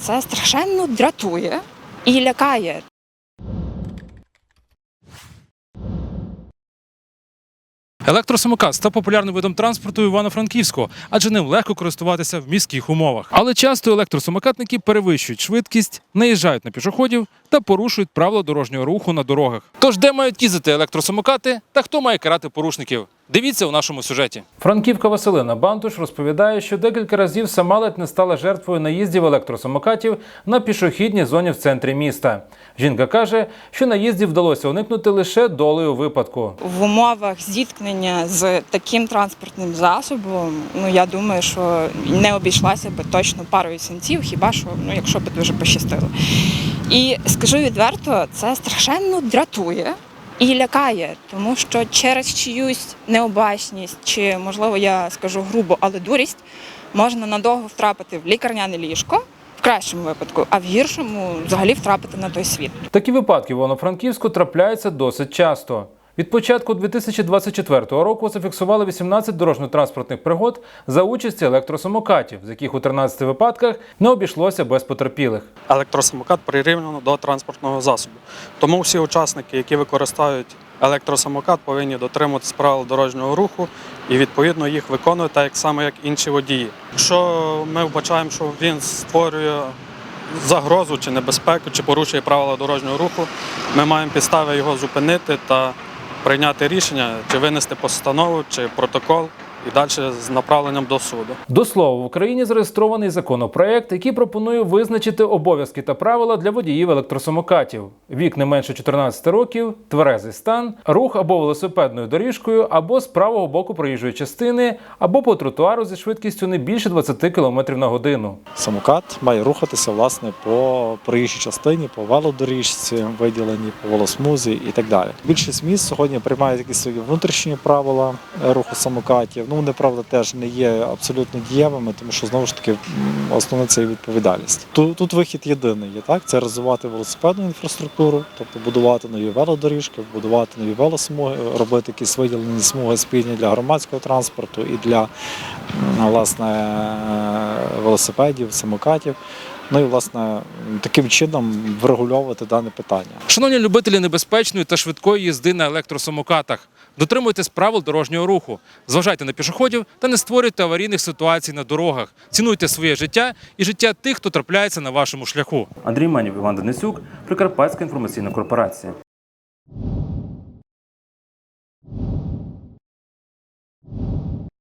Це страшенно дратує і лякає. Електросамокат став популярним видом транспорту Івано-Франківську, адже ним легко користуватися в міських умовах. Але часто електросамокатники перевищують швидкість, наїжджають на пішоходів та порушують правила дорожнього руху на дорогах. Тож де мають їздити електросамокати та хто має карати порушників? Дивіться у нашому сюжеті. Франківка Василина Бантуш розповідає, що декілька разів сама ледь не стала жертвою наїздів електросамокатів на пішохідній зоні в центрі міста. Жінка каже, що наїздів вдалося уникнути лише долею випадку. В умовах зіткнення з таким транспортним засобом, ну я думаю, що не обійшлася би точно парою синців, хіба що ну, якщо би дуже пощастило. І скажу відверто, це страшенно дратує. І лякає, тому що через чиюсь необачність, чи можливо я скажу грубо, але дурість, можна надовго втрапити в лікарняне ліжко в кращому випадку, а в гіршому взагалі втрапити на той світ. Такі випадки в Івано-Франківську трапляються досить часто. Від початку 2024 року зафіксували 18 дорожньо-транспортних пригод за участі електросамокатів, з яких у 13 випадках не обійшлося без потерпілих. електросамокат прирівняно до транспортного засобу. Тому всі учасники, які використовують електросамокат, повинні дотримуватись правил дорожнього руху і відповідно їх виконувати так само, як інші водії. Якщо ми вбачаємо, що він створює загрозу чи небезпеку, чи порушує правила дорожнього руху, ми маємо підстави його зупинити та прийняти рішення, чи винести постанову, чи протокол, і далі з направленням до суду. До слова, в Україні зареєстрований законопроект, який пропонує визначити обов'язки та правила для водіїв електросамокатів. Вік не менше 14 років, тверезий стан, рух або велосипедною доріжкою, або з правого боку проїжджої частини, або по тротуару зі швидкістю не більше 20 км на годину. Самокат має рухатися власне по проїжджій частині, по велодоріжці, виділеній по волосмузі і так далі. Більшість міст сьогодні приймають якісь свої внутрішні правила руху самокатів. Ну вони правда теж не є абсолютно дієвими, тому що знову ж таки основне це є відповідальність. Тут, тут вихід єдиний є так: це розвивати велосипедну інфраструктуру, тобто будувати нові велодоріжки, будувати нові велосмуги, робити якісь виділені смуги спільні для громадського транспорту і для власне велосипедів, самокатів. Ну і власне таким чином врегульовувати дане питання. Шановні любителі небезпечної та швидкої їзди на електросамокатах, дотримуйтесь правил дорожнього руху, зважайте на пішоходів та не створюйте аварійних ситуацій на дорогах. Цінуйте своє життя і життя тих, хто трапляється на вашому шляху. Андрій Манів, Іван Денисюк, Прикарпатська інформаційна корпорація.